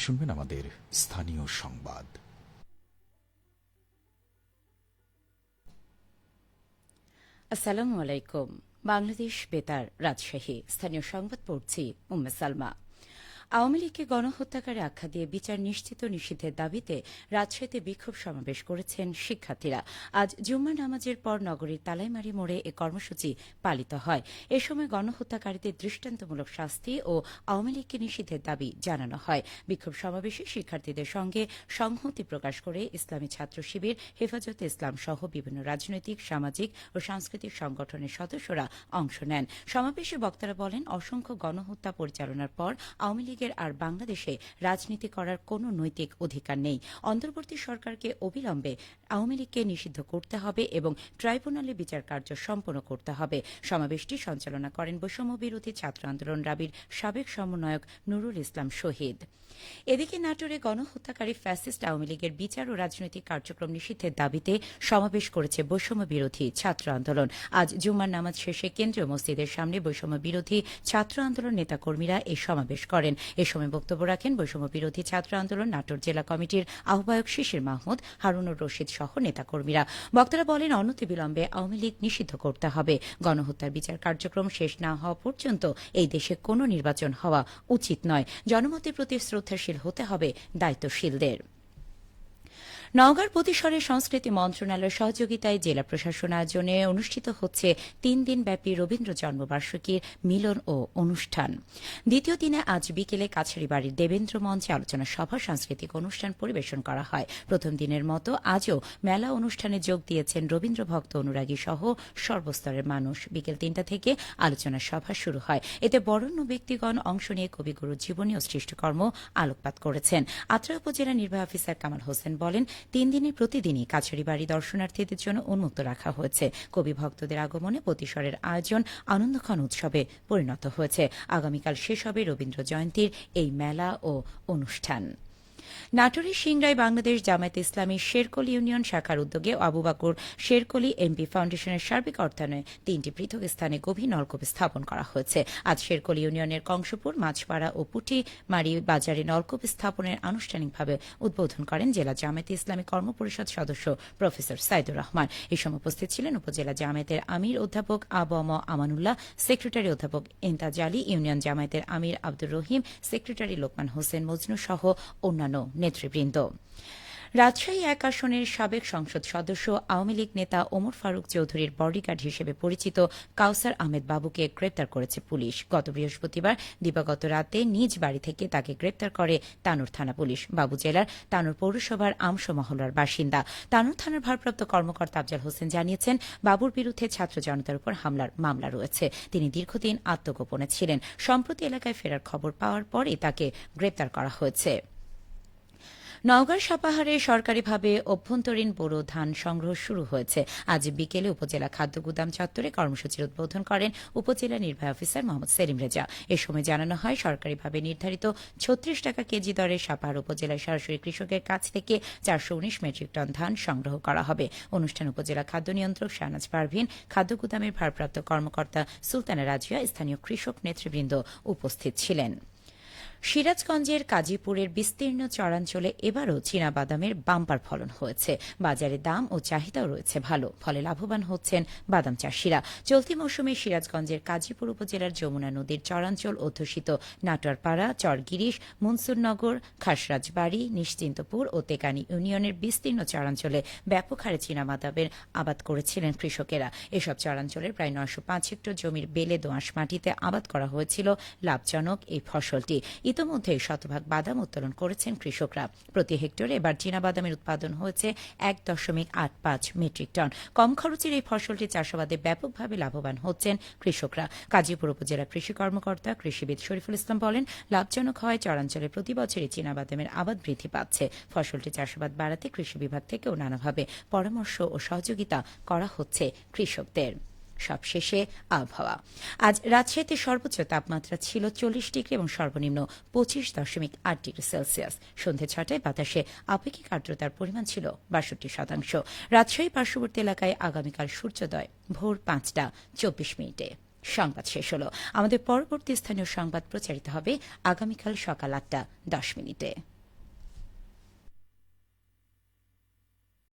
শুনবেন আমাদের স্থানীয় সংবাদ। আসসালামু আলাইকুম। বাংলাদেশ বেতার রাজশাহী। স্থানীয় সংবাদ পড়ছি উম্মে সালমা। আওয়ামী লীগকে গণহত্যাকারে আখ্যা দিয়ে বিচার নিশ্চিত নিষিদ্ধের দাবিতে রাজশাহীতে বিক্ষোভ সমাবেশ করেছেন শিক্ষার্থীরা। আজ জুম্মা নামাজের পর নগরীর তালাইমারি মোড়ে এ কর্মসূচি পালিত হয়। এ সময় গণহত্যাকারীদের দৃষ্টান্তমূলক শাস্তি ও আওয়ামী লীগকে নিষিদ্ধের দাবি জানানো হয়। বিক্ষোভ সমাবেশে শিক্ষার্থীদের সঙ্গে সংহতি প্রকাশ করে ইসলামী ছাত্র শিবির, হেফাজতে ইসলাম সহ বিভিন্ন রাজনৈতিক, সামাজিক ও সাংস্কৃতিক সংগঠনের সদস্যরা অংশ নেন। সমাবেশে বক্তারা বলেন, অসংখ্য গণহত্যা পরিচালনার পর আওয়ামী লীগের আর বাংলাদেশে রাজনীতি করার কোনো নৈতিক অধিকার নেই। অন্তর্বর্তী সরকারকে অবিলম্বে আওয়ামী লীগকে নিষিদ্ধ করতে হবে এবং ট্রাইব্যুনালে বিচার কার্য সম্পন্ন করতে হবে। সমাবেশটি সঞ্চালনা করেন বৈষম্য বিরোধী ছাত্র আন্দোলন রাবির সাবেক সমন্বয়ক নুরুল ইসলাম শহীদ। এদিকে নাটোরে গণহত্যাকারী ফ্যাসিস্ট আওয়ামী লীগের বিচার ও রাজনৈতিক কার্যক্রম নিষিদ্ধের দাবিতে সমাবেশ করেছে বৈষম্য বিরোধী ছাত্র আন্দোলন। আজ জুমার নামাজ শেষে কেন্দ্রীয় মসজিদের সামনে বৈষম্য বিরোধী ছাত্র আন্দোলন নেতাকর্মীরা এই সমাবেশ করেন। এ সময় বক্তব্য রাখেন বৈষম্য বিরোধী ছাত্র আন্দোলন, নাটোর জেলা কমিটির আহ্বায়ক শিশির মাহমুদ হারুনুর রশিদ সহ নেতাকর্মীরা। বক্তারা বলেন অনতি অনতিবিলম্বে আওয়ামী লীগ নিষিদ্ধ করতে হবে। গণহত্যার বিচার কার্যক্রম শেষ না হওয়া পর্যন্ত এই দেশে কোনো নির্বাচন হওয়া উচিত নয়। জনমতের প্রতি শ্রদ্ধাশীল হতে হবে দায়িত্বশীলদের। নওগাঁর প্রতিসরের সংস্কৃতি মন্ত্রণালয়ের সহযোগিতায় জেলা প্রশাসন আয়োজনে অনুষ্ঠিত হচ্ছে তিন দিনব্যাপী রবীন্দ্র জন্মবার্ষিকীর মিলন ও অনুষ্ঠান। দ্বিতীয় দিনে আজ বিকেলে কাছারিবাড়ির দেবেন্দ্র মঞ্চে আলোচনা সভা, সাংস্কৃতিক অনুষ্ঠান পরিবেশন করা হয়। প্রথম দিনের মতো আজও মেলা অনুষ্ঠানে যোগ দিয়েছেন রবীন্দ্র ভক্ত অনুরাগী সহ সর্বস্তরের মানুষ। বিকেল তিনটা থেকে আলোচনা সভা শুরু হয়। এতে বরণ্য ব্যক্তিগণ অংশ নিয়ে কবিগুরুর জীবনী ও সৃষ্টিকর্ম আলোকপাত করেছেন। আত্রা উপজেলা নির্বাহী অফিসার কামাল হোসেন বলেন তিন দিনে প্রতিদিনই কাছারি বাড়ি দর্শনার্থীদের জন্য উন্মুক্ত রাখা হয়েছে। কবি ভক্তদের আগমনে প্রতিসরের আয়োজন, আনন্দক্ষণ উৎসবে পরিণত হয়েছে। আগামীকাল শেষ হবে রবীন্দ্র জয়ন্তীর এই মেলা ও অনুষ্ঠান। নাটোরের সিংড়ায় বাংলাদেশ জামায়াত ইসলামী শেরকলি ইউনিয়ন শাখার উদ্যোগে আবু বাকুর শেরকলি এমপি ফাউন্ডেশনের সার্বিক অর্থায়নে তিনটি পৃথক স্থানে গভীর নলকূপ স্থাপন করা হয়েছে। আজ শেরকলি ইউনিয়নের কংসপুর, মাছপাড়া ও পুটিমারি বাজারে নলকূপ স্থাপনের আনুষ্ঠানিকভাবে উদ্বোধন করেন জেলা জামায়াত ইসলামী কর্মপরিষদ সদস্য প্রফেসর সাইদুর রহমান। এই সময় উপস্থিত ছিলেন উপজেলা জামায়াতের আমির অধ্যাপক আবম আমানুল্লাহ, সেক্রেটারি অধ্যাপক ইন্তাজ আলী, ইউনিয়ন জামায়াতের আমির আব্দুর রহিম, সেক্রেটারি লোকমান হোসেন মজনু সহ অন্যান্য নেতৃবৃন্দ। রাজশাহী এক আসনের সাবেক সংসদ সদস্য, আওয়ামী লীগ নেতা ওমর ফারুক চৌধুরীর বডিগার্ড হিসেবে পরিচিত কাউসার আহমেদ বাবুকে গ্রেপ্তার করেছে পুলিশ। গত বৃহস্পতিবার দিবাগত রাতে নিজ বাড়ি থেকে তাকে গ্রেপ্তার করে তানুর থানা পুলিশ। বাবু জেলার তানুর পৌরসভার আমস মহল্লার বাসিন্দা। তানুর থানার ভারপ্রাপ্ত কর্মকর্তা আফজাল হোসেন জানিয়েছেন, বাবুর বিরুদ্ধে ছাত্র জনতার উপর হামলার মামলা রয়েছে। তিনি দীর্ঘদিন আত্মগোপনে ছিলেন। সম্প্রতি এলাকায় ফেরার খবর পাওয়ার পরে তাকে গ্রেপ্তার করা হয়েছে। নওগাঁর সাপাহারে সরকারিভাবে অভ্যন্তরীণ বোরো ধান সংগ্রহ শুরু হয়েছে। আজ বিকেলে উপজেলা খাদ্য গুদাম চত্বরে কর্মসূচির উদ্বোধন করেন উপজেলা নির্বাহী অফিসার মোহাম্মদ সেলিম রেজা। এ সময় জানানো হয়, সরকারিভাবে নির্ধারিত ছত্রিশ টাকা কেজি দরে সাপাহার উপজেলায় সরাসরি কৃষকের কাছ থেকে চারশো উনিশ মেট্রিক টন ধান সংগ্রহ করা হবে। অনুষ্ঠান উপজেলা খাদ্য নিয়ন্ত্রক শাহনাজ পারভিন, খাদ্য গুদামের ভারপ্রাপ্ত কর্মকর্তা সুলতানা রাজিয়া, স্থানীয় কৃষক নেতৃবৃন্দ উপস্থিত ছিলেন। সিরাজগঞ্জের কাজীপুরের বিস্তীর্ণ চরাঞ্চলে এবারও চীনাবাদামের বাম্পার ফলন হয়েছে। বাজারে দাম ও চাহিদাও রয়েছে ভালো, ফলে লাভবান হচ্ছেন বাদাম চাষিরা। চলতি মৌসুমে সিরাজগঞ্জের কাজীপুর উপজেলার যমুনা নদীর চরাঞ্চল অধ্যুষিত নাটোয়ারপাড়া, চরগিরিশ, মনসুরনগর, খাসরাজবাড়ি, নিশ্চিন্তপুর ও তেকানি ইউনিয়নের বিস্তীর্ণ চরাঞ্চলে ব্যাপক হারে চীনাবাদামের আবাদ করেছিলেন কৃষকেরা। এসব চরাঞ্চলের প্রায় নয়শো পাঁচ হেক্টর জমির বেলে দোঁয়াশ মাটিতে আবাদ করা হয়েছিল। লাভজনক এই ফসলটি। ইতোমধ্যে শতভাগ বাদাম উত্তোলন করেছেন কৃষকরা। প্রতি হেক্টরে এবার চীনা বাদামের উৎপাদন হয়েছে এক দশমিক আট পাঁচ মেট্রিক টন। কম খরচের এই ফসলটি চাষাবাদে ব্যাপকভাবে লাভবান হচ্ছেন কৃষকরা। কাজীপুর উপজেলা কৃষি কর্মকর্তা কৃষিবিদ শরীফুল ইসলাম বলেন, লাভজনক হয় চরাঞ্চলে প্রতি বছরই চীনা বাদামের আবাদ বৃদ্ধি পাচ্ছে। ফসলটি চাষাবাদ বাড়াতে কৃষি বিভাগ থেকেও নানাভাবে পরামর্শ ও সহযোগিতা করা হচ্ছে কৃষকদের। সবশেষে আবহাওয়া। আজ রাজশাহীতে সর্বোচ্চ তাপমাত্রা ছিল চল্লিশ ডিগ্রি এবং সর্বনিম্ন পঁচিশ দশমিক আট ডিগ্রি সেলসিয়াস। সন্ধে ছটায় বাতাসে আপেক্ষিক আর্দ্রতার পরিমাণ ছিল বাষট্টি শতাংশ। রাজশাহী পার্শ্ববর্তী এলাকায় আগামীকাল সূর্যোদয়, ভোর পাঁচটা চব্বিশ মিনিটে। সংবাদ শেষ হল। আমাদের পরবর্তী স্থানীয় সংবাদ প্রচারিত হবে আগামীকাল সকাল আটটা দশ মিনিটে।